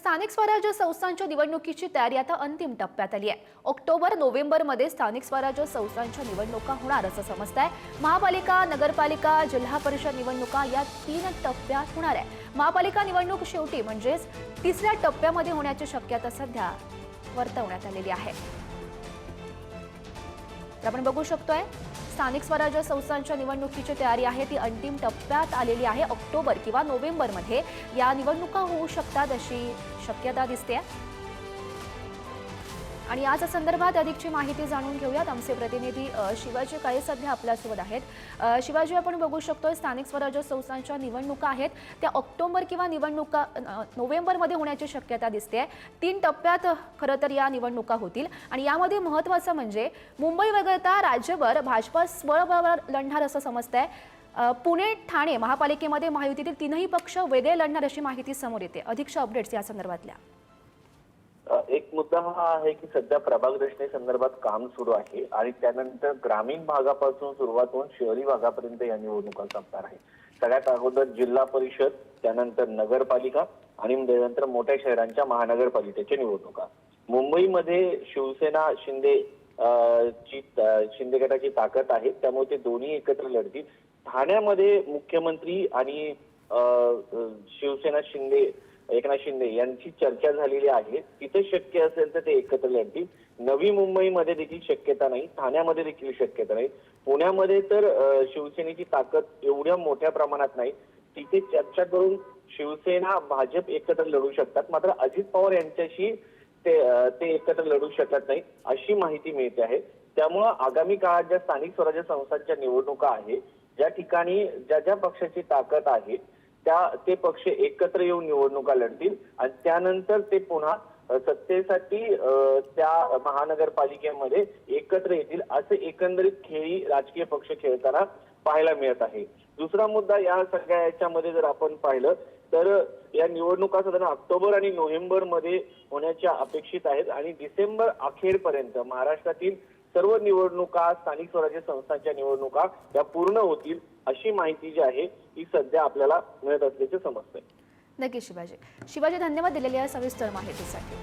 स्थानिक स्वराज्य संस्थांच्या निवडणुकीची तयारी आता अंतिम टप्प्यात आली आहे. ऑक्टोबर नोव्हेंबरमध्ये स्थानिक स्वराज्य संस्थांच्या निवडणुका होणार असं समजत आहे महापालिका नगरपालिका जिल्हा परिषद निवडणुका या तीन टप्प्यात होणार आहे. महापालिका निवडणूक शेवटी म्हणजेच तिसऱ्या टप्प्यामध्ये होण्याची शक्यता सध्या वर्तवण्यात आलेली आहे. तर आपण बघू शकतोय स्थानिक स्वराज्य संस्थांच्या निवडणुकीची तयारी आहे. ती अंतिम टप्प्यात आलेली आहे. ऑक्टोबर किंवा नोव्हेंबरमध्ये या निवडणुका होऊ शकतात अशी शक्यता दिसते आणि याच संदर्भात अधिकची माहिती जाणून घेऊयात. आमचे प्रतिनिधी शिवाजी काळे सध्या आपल्यासोबत आहेत. शिवाजी आपण बघू शकतोय स्थानिक स्वराज्य संस्थांच्या निवडणुका आहेत. त्या ऑक्टोबर किंवा निवडणुका नोव्हेंबरमध्ये होण्याची शक्यता दिसते तीन टप्प्यात खरं तर या निवडणुका होतील. आणि यामध्ये महत्त्वाचं म्हणजे मुंबई वगळता राज्यभर भाजपा स्वबळावर लढणार असं समजतंय. आहे पुणे ठाणे महापालिकेमध्ये महायुतीतील तीनही पक्ष वेगळे लढणार अशी माहिती समोर येते. अधिकच्या अपडेट्स या संदर्भातल्या. एक मुद्दा हा आहे की सध्या प्रभाग संदर्भात काम सुरू आहे आणि त्यानंतर ग्रामीण भागापासून सुरुवात होऊन शहरी भागापर्यंत या निवडणुका संपणार आहे सगळ्यात अगोदर जिल्हा परिषद त्यानंतर नगरपालिका आणि त्यानंतर मोठ्या शहरांच्या महानगरपालिकेच्या निवडणुका. मुंबईमध्ये शिवसेना शिंदे ची शिंदे गटाची ताकद आहे. त्यामुळे ते दोन्ही एकत्र लढतील. ठाण्यामध्ये मुख्यमंत्री आणि शिवसेना शिंदे एकनाथ शिंदे यांची चर्चा झालेली आहे. तिथे शक्य असेल तर ते एकत्र लढतील. नवी मुंबईमध्ये देखील शक्यता नाही. ठाण्यामध्ये देखील शक्यता नाही. पुण्यामध्ये तर शिवसेनेची ताकद एवढ्या मोठ्या प्रमाणात नाही. तिथे चर्चा करून शिवसेना भाजप एकत्र लढू शकतात. मात्र अजित पवार यांच्याशी ते ते एकत्र लढू शकत नाही अशी माहिती मिळते आहे. त्यामुळं आगामी काळात ज्या स्थानिक स्वराज्य संस्थांच्या निवडणुका आहे ज्या ठिकाणी ज्या ज्या पक्षाची ताकद आहे त्या ते पक्ष एकत्र येऊन निवडणुका लढतील आणि त्यानंतर ते पुन्हा सत्तेसाठी त्या महानगरपालिकेमध्ये एकत्र येतील असे एकंदरीत खेळी राजकीय पक्ष खेळताना पाहायला मिळत आहे. दुसरा मुद्दा या सगळ्या याच्यामध्ये जर आपण पाहिलं तर या निवडणुका साधारण ऑक्टोबर आणि नोव्हेंबरमध्ये होण्याच्या अपेक्षित आहेत आणि डिसेंबर अखेरपर्यंत महाराष्ट्रातील सर्व निवडणुका स्थानिक स्वराज्य संस्थांच्या निवडणुका या पूर्ण होतील अशी माहिती जी आहे ही सध्या आपल्याला मिळत असल्याचे समजतंय. नक्की शिवाजी. शिवाजी धन्यवाद दिलेल्या सविस्तर माहितीसाठी.